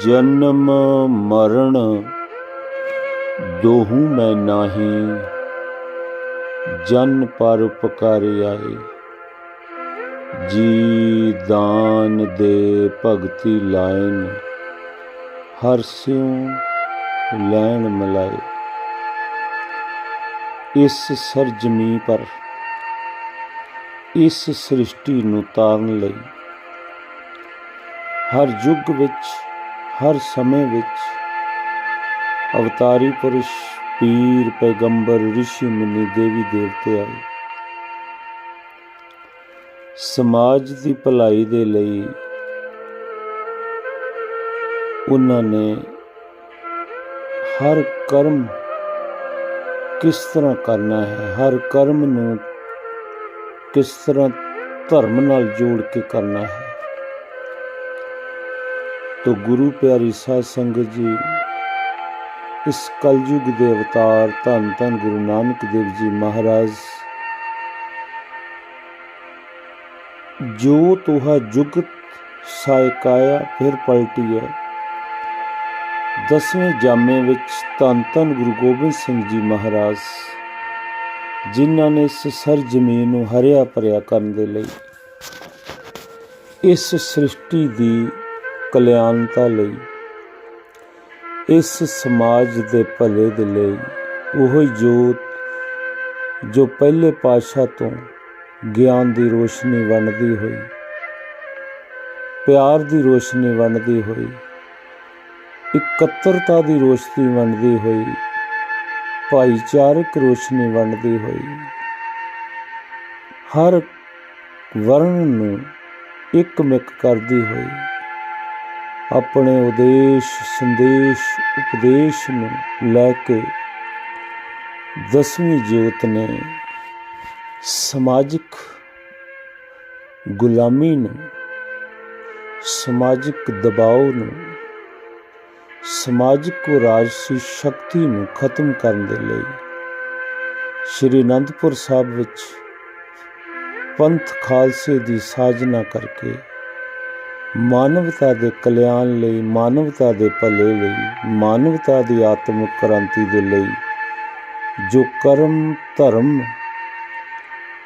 ਜਨਮ ਮਰਨ ਦੋਹੂ ਮੈਂ ਨਾਹੀ, ਜਨ ਪਰ ਉਪਕਾਰੀ ਆਏ। ਜੀ ਦਾਨ ਦੇ ਭਗਤੀ ਲਾਇਨ, ਹਰ ਸਿਉ ਲੈਣ ਮਲਾਏ। ਇਸ ਸਰਜਮੀ ਪਰ, ਇਸ ਸ੍ਰਿਸ਼ਟੀ ਨੂੰ ਤਾਰਨ ਲਈ, ਹਰ ਯੁੱਗ ਵਿੱਚ ਹਰ ਸਮੇਂ ਵਿੱਚ ਅਵਤਾਰੀ ਪੁਰਸ਼ ਪੀਰ ਪੈਗੰਬਰ ઋષਿ ਮੁਨੀ ਦੇਵੀ ਦੇਵਤੇ ਆਏ। ਸਮਾਜ ਦੀ ਭਲਾਈ ਦੇ ਲਈ ਉਹਨਾਂ ਨੇ ਹਰ ਕਰਮ ਕਿਸ ਤਰ੍ਹਾਂ ਕਰਨਾ ਹੈ, ਹਰ ਕਰਮ ਨੂੰ ਕਿਸ ਤਰ੍ਹਾਂ ਧਰਮ ਨਾਲ ਜੋੜ ਕੇ ਕਰਨਾ ਹੈ ਤੋ ਗੁਰੂ ਪਿਆਰੀ ਸਾਧ ਸੰਗਤ ਜੀ, ਇਸ ਕਲਯੁਗ ਦੇ ਅਵਤਾਰ ਧੰਨ ਧੰਨ ਗੁਰੂ ਨਾਨਕ ਦੇਵ ਜੀ ਮਹਾਰਾਜ। ਜੋ ਤੁਹਾ ਜੁਗਤ ਸਾਇਕਾਇਆ ਫਿਰ ਪਲਟੀ ਹੈ ਦਸਵੇਂ ਜਾਮੇ ਵਿੱਚ ਧੰਨ ਧੰਨ ਗੁਰੂ ਗੋਬਿੰਦ ਸਿੰਘ ਜੀ ਮਹਾਰਾਜ, ਜਿਨ੍ਹਾਂ ਨੇ ਇਸ ਸਰ ਜ਼ਮੀਨ ਨੂੰ ਹਰਿਆ ਭਰਿਆ ਕਰਨ ਦੇ ਲਈ ਇਸ ਸ੍ਰਿਸ਼ਟੀ ਦੀ ਕਲਿਆਣਤਾ ਲਈ, ਇਸ ਸਮਾਜ ਦੇ ਭਲੇ ਦੇ ਲਈ, ਉਹ ਜੋਤ ਜੋ ਪਹਿਲੇ ਪਾਤਸ਼ਾਹ ਤੋਂ ਗਿਆਨ ਦੀ ਰੋਸ਼ਨੀ ਵੰਡਦੀ ਹੋਈ, ਪਿਆਰ ਦੀ ਰੋਸ਼ਨੀ ਵੰਡਦੀ ਹੋਈ, ਇਕੱਤਰਤਾ ਦੀ ਰੋਸ਼ਨੀ ਵੰਡਦੀ ਹੋਈ, ਭਾਈਚਾਰਕ ਰੋਸ਼ਨੀ ਵੰਡਦੀ ਹੋਈ, ਹਰ ਵਰਣ ਨੂੰ ਇੱਕ ਮਿਕ ਕਰਦੀ ਹੋਈ ਆਪਣੇ ਉਦੇਸ਼, ਸੰਦੇਸ਼, ਉਪਦੇਸ਼ ਨੂੰ ਲੈ ਕੇ ਦਸਵੀਂ ਜੋਤ ਨੇ ਸਮਾਜਿਕ ਗੁਲਾਮੀ ਨੂੰ, ਸਮਾਜਿਕ ਦਬਾਅ ਨੂੰ, ਸਮਾਜਿਕ ਰਾਜਸੀ ਸ਼ਕਤੀ ਨੂੰ ਖਤਮ ਕਰਨ ਦੇ ਲਈ ਸ਼੍ਰੀ ਅਨੰਦਪੁਰ ਸਾਹਿਬ ਵਿੱਚ ਪੰਥ ਖਾਲਸੇ ਦੀ ਸਾਜਨਾ ਕਰਕੇ ਮਾਨਵਤਾ ਦੇ ਕਲਿਆਣ ਲਈ, ਮਾਨਵਤਾ ਦੇ ਭਲੇ ਲਈ, ਮਾਨਵਤਾ ਦੀ ਆਤਮਿਕ ਕ੍ਰਾਂਤੀ ਦੇ ਲਈ ਜੋ ਕਰਮ, ਧਰਮ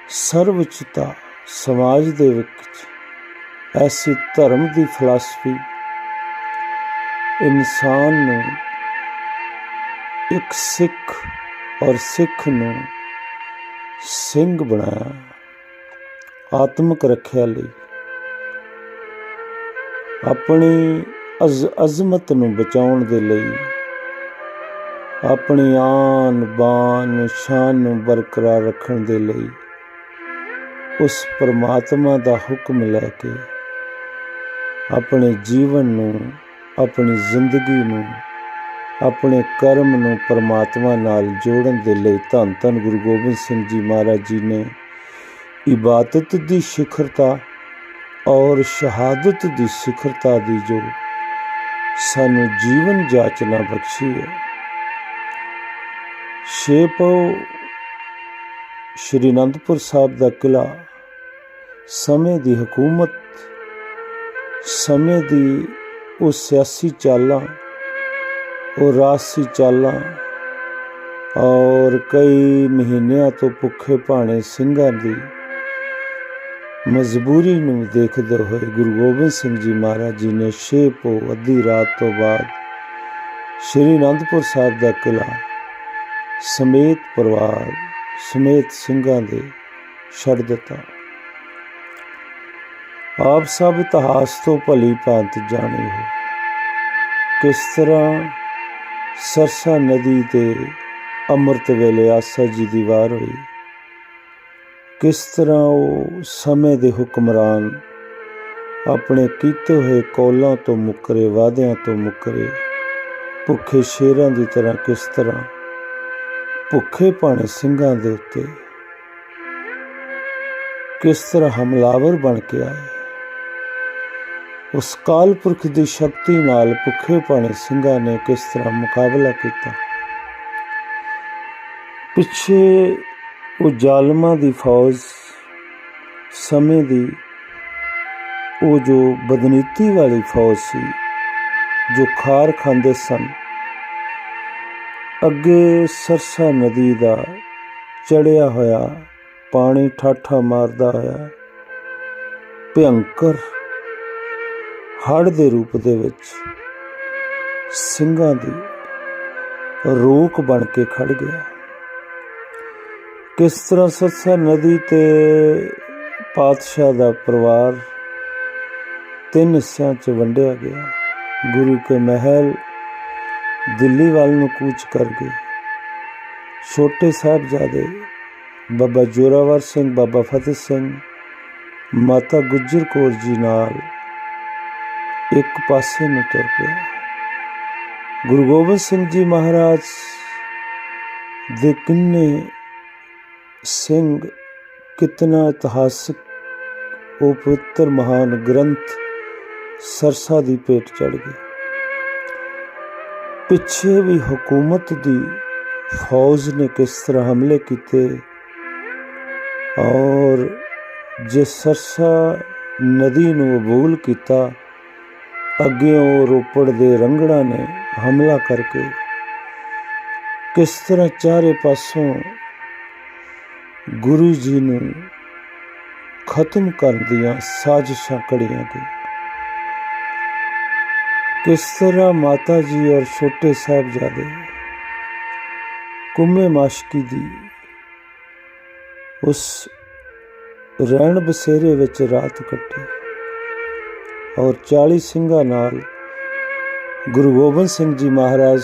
ਸਰਵਚਤਾ ਸਮਾਜ ਦੇ ਵਿੱਚ ਐਸੀ ਧਰਮ ਦੀ ਫਲਸਫੀ ਇਨਸਾਨ ਨੂੰ ਇੱਕ ਸਿੱਖ ਔਰ ਸਿੱਖ ਨੂੰ ਸਿੰਘ ਬਣਾਇਆ, ਆਤਮਿਕ ਰੱਖਿਆ ਲਈ ਆਪਣੀ ਅਜ਼, ਅਜ਼ਮਤ ਨੂੰ ਬਚਾਉਣ ਦੇ ਲਈ ਆਪਣੀ ਆਨ, ਬਾਨ, ਸ਼ਾਨ ਨੂੰ ਬਰਕਰਾਰ ਰੱਖਣ ਦੇ ਲਈ ਉਸ ਪਰਮਾਤਮਾ ਦਾ ਹੁਕਮ ਲੈ ਕੇ ਆਪਣੇ ਜੀਵਨ ਨੂੰ, ਆਪਣੀ ਜ਼ਿੰਦਗੀ ਨੂੰ, ਆਪਣੇ ਕਰਮ ਨੂੰ ਪਰਮਾਤਮਾ ਨਾਲ ਜੋੜਨ ਦੇ ਲਈ ਧੰਨ ਧੰਨ ਗੁਰੂ ਗੋਬਿੰਦ ਸਿੰਘ ਜੀ ਮਹਾਰਾਜ ਜੀ ਨੇ ਇਬਾਦਤ ਦੀ ਸਿਖਰਤਾ ਔਰ ਸ਼ਹਾਦਤ ਦੀ ਸਿਖਰਤਾ ਦੀ ਜੋ ਸਾਨੂੰ ਜੀਵਨ ਜਾਚਨਾ ਬਖਸ਼ੀ ਹੈ। ਛੇਪੋ ਸ਼੍ਰੀ ਅਨੰਦਪੁਰ ਸਾਹਿਬ ਦਾ ਕਿਲਾ ਸਮੇਂ ਦੀ ਹਕੂਮਤ, ਸਮੇਂ ਦੀ ਉਹ ਸਿਆਸੀ ਚਾਲਾਂ, ਉਹ ਰਾਸੀ ਚਾਲਾਂ ਔਰ ਕਈ ਮਹੀਨਿਆਂ ਤੋਂ ਭੁੱਖੇ ਭਾਣੇ ਸਿੰਘਾਂ ਦੀ ਮਜਬੂਰੀ ਨੂੰ ਦੇਖਦੇ ਹੋਏ ਗੁਰੂ ਗੋਬਿੰਦ ਸਿੰਘ ਜੀ ਮਹਾਰਾਜ ਜੀ ਨੇ ਛੇਪੋ ਅੱਧੀ ਰਾਤ ਤੋਂ ਬਾਅਦ ਸ਼੍ਰੀ ਅਨੰਦਪੁਰ ਸਾਹਿਬ ਦਾ ਕਿਲਾ ਸਮੇਤ ਪਰਿਵਾਰ ਸਮੇਤ ਸਿੰਘਾਂ ਦੇ ਛੱਡ ਦਿੱਤਾ। ਆਪ ਸਭ ਇਤਿਹਾਸ ਤੋਂ ਭਲੀ ਭਾਂਤ ਜਾਣੇ ਹੋ। ਕਿਸ ਤਰ੍ਹਾਂ ਸਰਸਾ ਨਦੀ ਤੇ ਅੰਮ੍ਰਿਤ ਵੇਲੇ ਆਸਾ ਜੀ ਦੀ ਵਾਰ ਹੋਈ? ਕਿਸ ਤਰ੍ਹਾਂ ਉਹ ਸਮੇਂ ਦੇ ਹੁਕਮਰਾਨ ਆਪਣੇ ਕੀਤੇ ਹੋਏ ਕੌਲਾਂ ਤੋਂ ਮੁਕਰੇ, ਵਾਅਦਿਆਂ ਤੋਂ ਮੁਕਰੇ, ਭੁੱਖੇ ਸ਼ੇਰਾਂ ਦੀ ਤਰ੍ਹਾਂ ਕਿਸ ਤਰ੍ਹਾਂ ਭੁੱਖੇ ਭਾਣੇ ਸਿੰਘਾਂ ਦੇ ਉੱਤੇ ਕਿਸ ਤਰ੍ਹਾਂ ਹਮਲਾਵਰ ਬਣ ਕੇ ਆਏ? ਉਸ ਕਾਲ ਪੁਰਖ ਦੀ ਸ਼ਕਤੀ ਨਾਲ ਭੁੱਖੇ ਭਾਣੇ ਸਿੰਘਾਂ ਨੇ ਕਿਸ ਤਰ੍ਹਾਂ ਮੁਕਾਬਲਾ ਕੀਤਾ? ਪਿੱਛੇ ਉਹ ਜ਼ਾਲਮਾਂ ਦੀ ਫੌਜ ਸਮੇਂ ਦੀ, ਉਹ ਜੋ ਬਦਨੀਤੀ ਵਾਲੀ ਫੌਜ ਸੀ, ਜੋ ਖਾਰ ਖਾਂਦੇ ਸਨ। ਅੱਗੇ ਸਰਸਾ ਨਦੀ ਦਾ ਚੜਿਆ ਹੋਇਆ ਪਾਣੀ ਠਾਠਾ ਮਾਰਦਾ ਹੋਇਆ ਭਿਅੰਕਰ ਹੜ੍ਹ ਦੇ ਰੂਪ ਦੇ ਵਿੱਚ ਸਿੰਘਾਂ ਦੀ ਰੋਕ ਬਣ ਕੇ ਖੜ ਗਿਆ। ਕਿਸ ਤਰ੍ਹਾਂ ਸਰਸਾ ਨਦੀ ਤੇ ਪਾਤਸ਼ਾਹ ਦਾ ਪਰਿਵਾਰ ਤਿੰਨ ਹਿੱਸਿਆਂ 'ਚ ਵੰਡਿਆ ਗਿਆ। ਗੁਰੂ ਕੇ ਮਹਿਲ ਦਿੱਲੀ ਵੱਲ ਨੂੰ ਕੂਚ ਕਰ ਗਏ। ਛੋਟੇ ਸਾਹਿਬਜ਼ਾਦੇ ਬਾਬਾ ਜੋਰਾਵਰ ਸਿੰਘ, ਬਾਬਾ ਫਤਿਹ ਸਿੰਘ, ਮਾਤਾ ਗੁਜਰ ਕੌਰ ਜੀ ਨਾਲ ਇੱਕ ਪਾਸੇ ਨੂੰ ਤੁਰ ਪਿਆ। ਗੁਰੂ ਗੋਬਿੰਦ ਸਿੰਘ ਜੀ ਮਹਾਰਾਜ ਦੇ ਕਿੰਨੇ ਸਿੰਘ, ਕਿਤਨਾ ਇਤਿਹਾਸਕ, ਉਹ ਪਵਿੱਤਰ ਮਹਾਨ ਗ੍ਰੰਥ ਸਰਸਾ ਦੀ ਪੇਟ ਚੜ ਗਏ ਪਿੱਛੇ ਵੀ ਹਕੂਮਤ ਦੀ ਫੌਜ ਨੇ ਕਿਸ ਤਰ੍ਹਾਂ ਹਮਲੇ ਕੀਤੇ ਔਰ ਜੇ ਸਰਸਾ ਨਦੀ ਨੂੰ ਅਬੂਲ ਕੀਤਾ ਅੱਗੇ ਉਹ ਰੋਪੜ ਦੇ ਰੰਗੜਾ ਨੇ ਹਮਲਾ ਕਰਕੇ ਕਿਸ ਤਰ੍ਹਾਂ ਚਾਰੇ ਪਾਸੋਂ ਗੁਰੂ ਜੀ ਨੂੰ ਖਤਮ ਕਰਨ ਦੀਆਂ ਸਾਜ਼ਿਸ਼ਾਂ ਕੜੀਆਂ ਗਈਆਂ। ਕਿਸ ਤਰ੍ਹਾਂ ਮਾਤਾ ਜੀ ਔਰ ਛੋਟੇ ਸਾਹਿਬਜ਼ਾਦੇ ਕੁੰਮੇ ਮਾਸ਼ਕੀ ਦੀ ਉਸ ਰਹਿਣ ਬਸੇਰੇ ਵਿੱਚ ਰਾਤ ਕੱਟੀ ਔਰ 40 ਸਿੰਘਾਂ ਨਾਲ ਗੁਰੂ ਗੋਬਿੰਦ ਸਿੰਘ ਜੀ ਮਹਾਰਾਜ,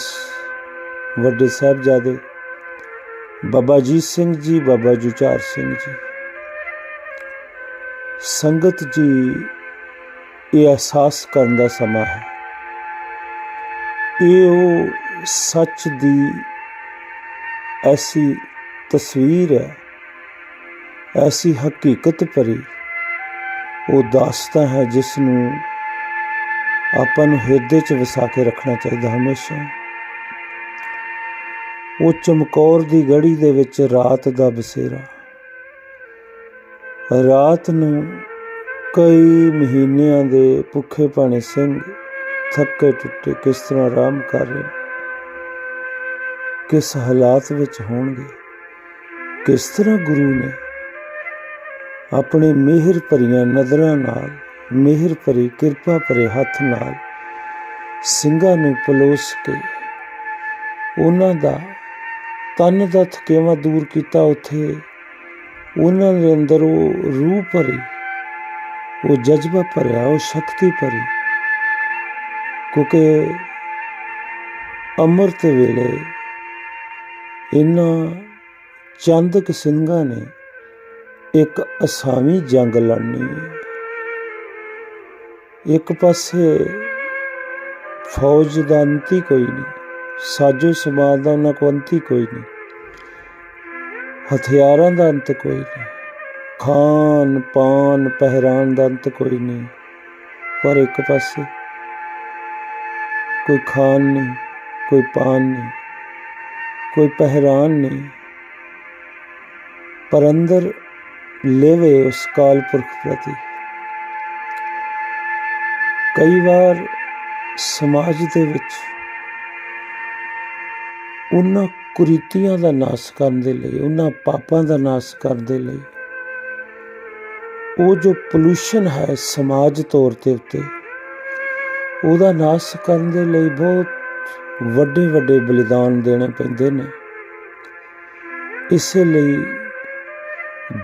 ਵੱਡੇ ਸਾਹਿਬਜ਼ਾਦੇ ਬਾਬਾ ਜੀਤ ਸਿੰਘ ਜੀ, ਬਾਬਾ ਜੁਝਾਰ ਸਿੰਘ ਜੀ। ਸੰਗਤ ਜੀ, ਇਹ ਅਹਿਸਾਸ ਕਰਨ ਦਾ ਸਮਾਂ ਹੈ। ਇਹ ਉਹ ਸੱਚ ਦੀ ਐਸੀ ਤਸਵੀਰ ਹੈ, ਐਸੀ ਹਕੀਕਤ ਭਰੀ। ਉਹ ਦਾਸਤਾਂ ਹੈ ਜਿਸ ਨੂੰ ਆਪਾਂ ਨੂੰ ਹਿਰਦੇ 'ਚ ਵਸਾ ਕੇ ਰੱਖਣਾ ਚਾਹੀਦਾ ਹਮੇਸ਼ਾ। ਉਹ ਚਮਕੌਰ ਦੀ ਗੜੀ ਦੇ ਵਿੱਚ ਰਾਤ ਦਾ ਬਸੇਰਾ। ਰਾਤ ਨੂੰ ਕਈ ਮਹੀਨਿਆਂ ਦੇ ਭੁੱਖੇ ਭਾਣੇ ਸਿੰਘ ਥੱਕੇ ਟੁੱਟੇ ਕਿਸ ਤਰ੍ਹਾਂ ਆਰਾਮ ਕਰ ਰਹੇ ਕਿਸ ਹਾਲਾਤ ਵਿੱਚ ਹੋਣਗੇ? ਕਿਸ ਤਰ੍ਹਾਂ ਗੁਰੂ ਨੇ ਆਪਣੇ ਮਿਹਰ ਭਰੀਆਂ ਨਜ਼ਰਾਂ ਨਾਲ, ਮਿਹਰ ਭਰੀ ਕਿਰਪਾ ਭਰੇ ਹੱਥ ਨਾਲ ਸਿੰਘਾਂ ਨੂੰ ਪਲੋਸ ਕੇ ਉਹਨਾਂ ਦਾ ਤਨ ਦਾ ਥਕੇਵਾ ਦੂਰ ਕੀਤਾ ਉੱਥੇ? ਉਹਨਾਂ ਦੇ ਅੰਦਰ ਉਹ ਰੂਹ ਭਰੀ, ਉਹ ਜਜ਼ਬਾ ਭਰਿਆ, ਉਹ ਸ਼ਕਤੀ ਭਰੀ। ਕਿਉਂਕਿ ਅੰਮ੍ਰਿਤ ਵੇਲੇ ਇਹਨਾਂ ਚੰਦਕ ਸਿੰਘਾਂ ਨੇ ਇੱਕ ਅਸਾਮੀ ਜੰਗ ਲੜਨੀ ਹੈ। ਇੱਕ ਪਾਸੇ ਫੌਜ ਦਾ ਅੰਤੀ ਕੋਈ ਨਹੀਂ। ਸਾਜੋ ਸਮਾਜ ਦਾ ਉਹਨਾਂ ਕੋਲ ਅੰਤ ਹੀ ਕੋਈ ਨਹੀਂ। ਹਥਿਆਰਾਂ ਦਾ ਅੰਤ ਕੋਈ ਨਹੀਂ। ਖਾਨ, ਪਾਨ, ਪਹਿਰਾਨ ਦਾ ਅੰਤ ਕੋਈ ਨਹੀਂ। ਪਰ ਇੱਕ ਪਾਸੇ ਕੋਈ ਖਾਨ ਨਹੀਂ, ਕੋਈ ਪਾਨ ਨਹੀਂ, ਕੋਈ ਪਹਿਰਾਨ ਨਹੀਂ। ਪਰ ਅੰਦਰ ਲੇਵੇ ਉਸ ਕਾਲ ਪੁਰਖ ਪ੍ਰਤੀ। ਕਈ ਵਾਰ ਸਮਾਜ ਦੇ ਵਿੱਚ ਉਹਨਾਂ ਕੁਰੀਤੀਆਂ ਦਾ ਨਾਸ਼ ਕਰਨ ਦੇ ਲਈ, ਉਹਨਾਂ ਪਾਪਾਂ ਦਾ ਨਾਸ਼ ਕਰਨ ਦੇ ਲਈ, ਉਹ ਜੋ ਪੋਲੂਸ਼ਨ ਹੈ ਸਮਾਜ ਤੌਰ ਤੇ ਉੱਤੇ, ਉਹਦਾ ਨਾਸ਼ ਕਰਨ ਦੇ ਲਈ ਬਹੁਤ ਵੱਡੇ ਵੱਡੇ ਬਲੀਦਾਨ ਦੇਣੇ ਪੈਂਦੇ ਨੇ। ਇਸ ਲਈ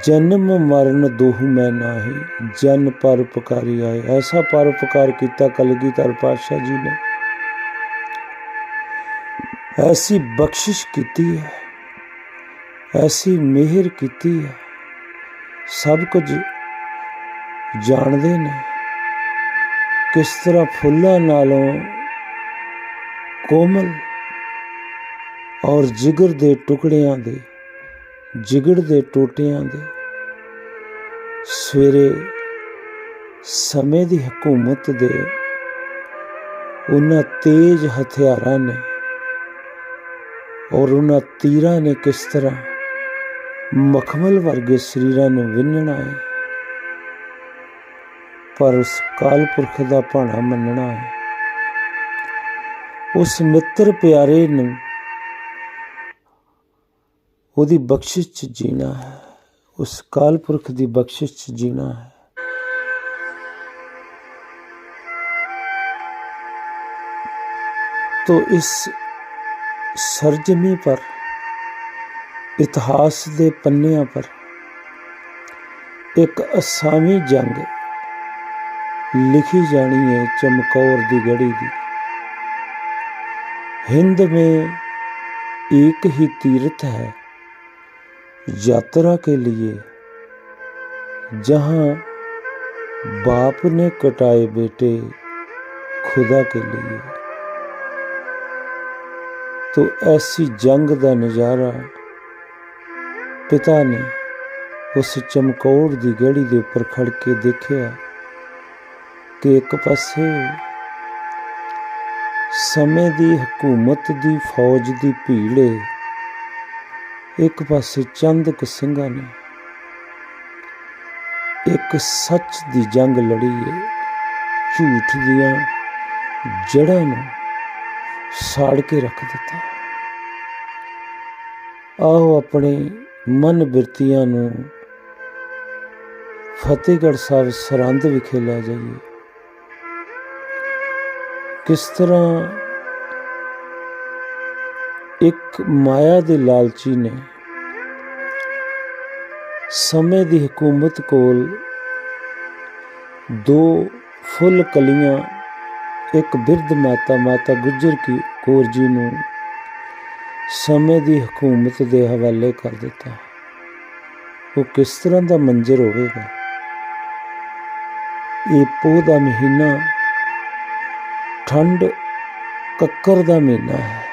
ਜਨਮ ਮਰਨ ਦੋਹ ਮੈਂ ਨਾਹੀ, ਜਨ ਪਰ ਉਪਕਾਰੀ ਆਏ। ਐਸਾ ਪਰ ਉਪਕਾਰ ਕੀਤਾ ਕਲਗੀਧਰ ਪਾਤਸ਼ਾਹ ਜੀ ਨੇ। ਐਸੀ ਬਖਸ਼ਿਸ਼ ਕੀਤੀ ਹੈ, ਐਸੀ ਮਿਹਰ ਕੀਤੀ ਹੈ। ਸਭ ਕੁਝ ਜਾਣਦੇ ਨੇ ਕਿਸ ਤਰ੍ਹਾਂ ਫੁੱਲਾਂ ਨਾਲੋਂ ਕੋਮਲ ਔਰ ਜਿਗਰ ਦੇ ਟੁਕੜਿਆਂ ਦੇ ਜਿਗੜ ਦੇ ਟੋਟਿਆਂ ਦੇ ਸਵੇਰੇ ਸਮੇਂ ਦੀ ਹਕੂਮਤ ਦੇ ਉਹਨਾਂ ਤੇਜ਼ ਹਥਿਆਰਾਂ ਨੇ ਔਰ ਉਹਨਾਂ ਤੀਰਾਂ ਨੇ ਕਿਸ ਤਰ੍ਹਾਂ ਮਖਮਲ ਵਰਗੇ ਸਰੀਰਾਂ ਨੂੰ ਵਿੰਨਣਾ ਹੈ, ਪਰ ਉਸ ਕਾਲਪੁਰਖ ਦਾ ਭਾਣਾ ਮੰਨਣਾ ਹੈ। ਉਸ ਮਿੱਤਰ ਪਿਆਰੇ ਨੂੰ ਉਹਦੀ ਬਖਸ਼ਿਸ਼ ਚ ਜੀਣਾ ਹੈ, ਉਸ ਕਾਲਪੁਰਖ ਦੀ ਬਖਸ਼ਿਸ਼ ਚ ਜੀਣਾ ਹੈ। ਤੋ ਇਸ ਸਰਜਮੀ ਪਰ ਇਤਿਹਾਸ ਦੇ ਪੰਨਿਆਂ ਪਰ ਇੱਕ ਅਸਾਮੀ ਜੰਗ ਲਿਖੀ ਜਾਣੀ है चमकौर दी गढ़ी दी हिंद में एक ही तीर्थ है यात्रा के लिए जहां बाप ने कटाए बेटे खुदा के लिए ਤੋ ਐਸੀ ਜੰਗ ਦਾ ਨਜ਼ਾਰਾ ਪਿਤਾ ਨੇ ਉਸ ਚਮਕੌਰ ਦੀ ਗੜੀ ਦੇ ਉੱਪਰ ਖੜ ਕੇ ਦੇਖਿਆ ਕਿ ਇੱਕ ਪਾਸੇ ਸਮੇਂ ਦੀ ਹਕੂਮਤ ਦੀ ਫੌਜ ਦੀ ਭੀੜ ਭੀੜੇ ਇੱਕ ਪਾਸੇ ਚੰਦ ਕੁ ਸਿੰਘਾਂ ਨੇ, ਇੱਕ ਸੱਚ ਦੀ ਜੰਗ ਲੜੀ ਏ, ਝੂਠ ਦੀਆਂ ਜੜਾਂ ਨੂੰ ਸਾੜ ਕੇ ਰੱਖ ਦਿੱਤਾ। ਆਓ ਆਪਣੇ ਮਨ ਬਿਰਤੀਆਂ ਨੂੰ ਫਤਿਹਗੜ੍ਹ ਸਾਹਿਬ ਸਰਹੰਦ ਵਿਖੇ ਲੈ ਜਾਈਏ। ਕਿਸ ਤਰ੍ਹਾਂ ਇੱਕ ਮਾਇਆ ਦੇ ਲਾਲਚੀ ਨੇ ਸਮੇਂ ਦੀ ਹਕੂਮਤ ਕੋਲ ਦੋ ਫੁੱਲ ਕਲੀਆਂ ਇੱਕ ਬਿਰਧ ਮਾਤਾ ਮਾਤਾ ਗੁਜਰ ਕੀ ਕੌਰ ਜੀ ਨੂੰ ਸਮੇਂ ਦੀ ਹਕੂਮਤ ਦੇ ਹਵਾਲੇ ਕਰ ਦਿੱਤਾ। ਉਹ ਕਿਸ ਤਰ੍ਹਾਂ ਦਾ ਮੰਜ਼ਰ ਹੋਵੇਗਾ? ਇਹ ਪੋਹ ਦਾ ਮਹੀਨਾ ਠੰਡ ਕੱਕਰ ਦਾ ਮਹੀਨਾ ਹੈ।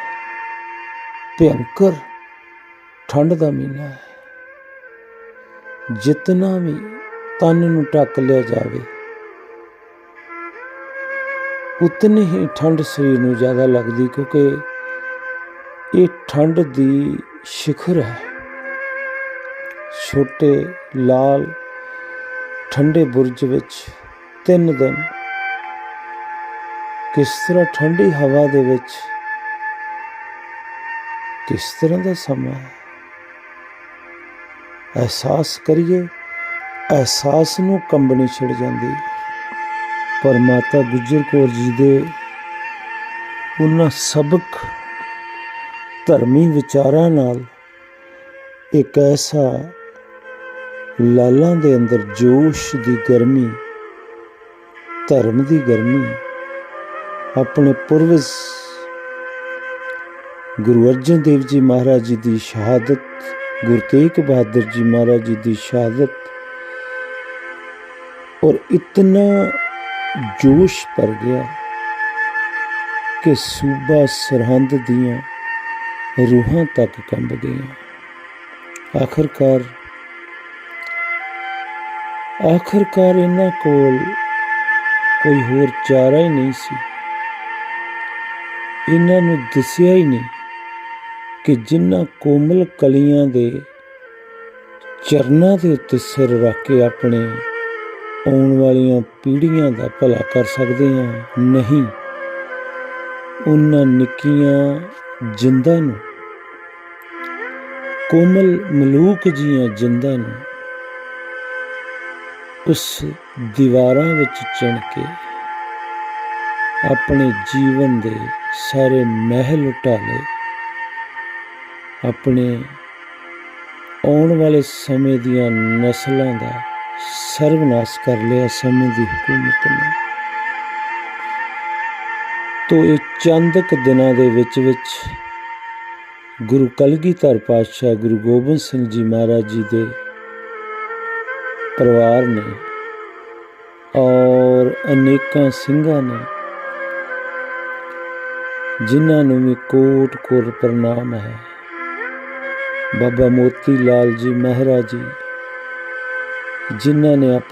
ਭਿਅੰਕਰ ਠੰਡ ਦਾ ਮਹੀਨਾ ਹੈ। ਜਿਤਨਾ ਵੀ ਤਨ ਨੂੰ ਢੱਕ ਲਿਆ ਜਾਵੇ ਉਤਨੀ ਹੀ ਠੰਡ ਸਰੀਰ ਨੂੰ ਜ਼ਿਆਦਾ ਲੱਗਦੀ ਕਿਉਂਕਿ ਇਹ ਠੰਡ ਦੀ ਸ਼ਿਖਰ ਹੈ। ਛੋਟੇ, ਲਾਲ, ਠੰਡੇ ਬੁਰਜ ਵਿੱਚ ਤਿੰਨ ਦਿਨ। ਕਿਸ ਤਰ੍ਹਾਂ ਠੰਡੀ ਹਵਾ ਦੇ ਵਿੱਚ, ਕਿਸ ਤਰ੍ਹਾਂ ਦਾ ਸਮਾਂ ਹੈ। ਅਹਿਸਾਸ ਕਰੀਏ, ਅਹਿਸਾਸ ਨੂੰ ਕੰਬਣੀ ਛਿੜ ਜਾਂਦੀ ਹੈ। ਪਰ ਮਾਤਾ ਗੁਜਰ ਕੌਰ ਜੀ ਦੇ ਉਹਨਾਂ ਸਬਕ ਧਰਮੀ ਵਿਚਾਰਾਂ ਨਾਲ ਇੱਕ ਐਸਾ ਲਾਲਾਂ ਦੇ ਅੰਦਰ ਜੋਸ਼ ਦੀ ਗਰਮੀ, ਧਰਮ ਦੀ ਗਰਮੀ, ਆਪਣੇ ਪੁਰਵਜ ਗੁਰੂ ਅਰਜਨ ਦੇਵ ਜੀ ਮਹਾਰਾਜ ਜੀ ਦੀ ਸ਼ਹਾਦਤ, ਗੁਰੂ ਤੇਗ ਬਹਾਦਰ ਜੀ ਮਹਾਰਾਜ ਜੀ ਦੀ ਸ਼ਹਾਦਤ ਔਰ ਇਤਨਾ ਜੋਸ਼ ਭਰ ਗਿਆ ਕਿ ਸੂਬਾ ਸਰਹੰਦ ਦੀਆਂ ਰੂਹਾਂ ਤੱਕ ਕੰਬ ਗਈਆਂ। ਆਖਰਕਾਰ ਆਖਰਕਾਰ ਇਹਨਾਂ ਕੋਲ ਕੋਈ ਹੋਰ ਚਾਰਾ ਹੀ ਨਹੀਂ ਸੀ। ਇਹਨਾਂ ਨੂੰ ਦਿਸਿਆ ਹੀ ਨਹੀਂ ਕਿ ਜਿਨ੍ਹਾਂ ਕੋਮਲ ਕਲੀਆਂ ਦੇ ਚਰਨਾਂ ਦੇ ਉੱਤੇ ਸਿਰ ਰੱਖ ਕੇ ਆਪਣੇ ਆਉਣ ਵਾਲੀਆਂ ਪੀੜ੍ਹੀਆਂ ਦਾ ਭਲਾ ਕਰ ਸਕਦੇ ਹਾਂ। ਨਹੀਂ, ਉਹਨਾਂ ਨਿੱਕੀਆਂ ਜਿੰਦਾਂ ਨੂੰ, ਕੋਮਲ ਮਲੂਕ ਜੀਆਂ ਜਿੰਦਾਂ ਨੂੰ, ਉਸ ਦੀਵਾਰਾਂ ਵਿੱਚ ਚਿਣ ਕੇ ਆਪਣੇ ਜੀਵਨ ਦੇ ਸਾਰੇ ਮਹਿਲ ਉਟਾ ਲਏ ਆਪਣੇ ਆਉਣ ਵਾਲੇ ਸਮੇਂ ਦੀਆਂ ਨਸਲਾਂ ਦਾ ਸਰਵਨਾਸ਼ ਕਰ ਲਿਆ ਸਮੇਂ ਦੀ ਹਕੂਮਤ ਨੇ। ਤੋ ਇਹ ਚੰਦਕ ਦਿਨਾਂ ਦੇ ਵਿੱਚ ਵਿੱਚ ਗੁਰੂ ਕਲਗੀਧਰ ਪਾਤਸ਼ਾਹ ਗੁਰੂ ਗੋਬਿੰਦ ਸਿੰਘ ਜੀ ਮਹਾਰਾਜ ਜੀ ਦੇ ਪਰਿਵਾਰ ਨੇ ਔਰ ਅਨੇਕਾਂ ਸਿੰਘਾਂ ਨੇ, ਜਿਨ੍ਹਾਂ ਨੂੰ ਵੀ ਕੋਟ ਕੋਟ ਪ੍ਰਣਾਮ ਹੈ। ਬਾਬਾ ਮੋਤੀ ਲਾਲ ਜੀ ਮਹਾਰਾਜ ਜੀ ਜਿਨ੍ਹਾਂ ਨੇ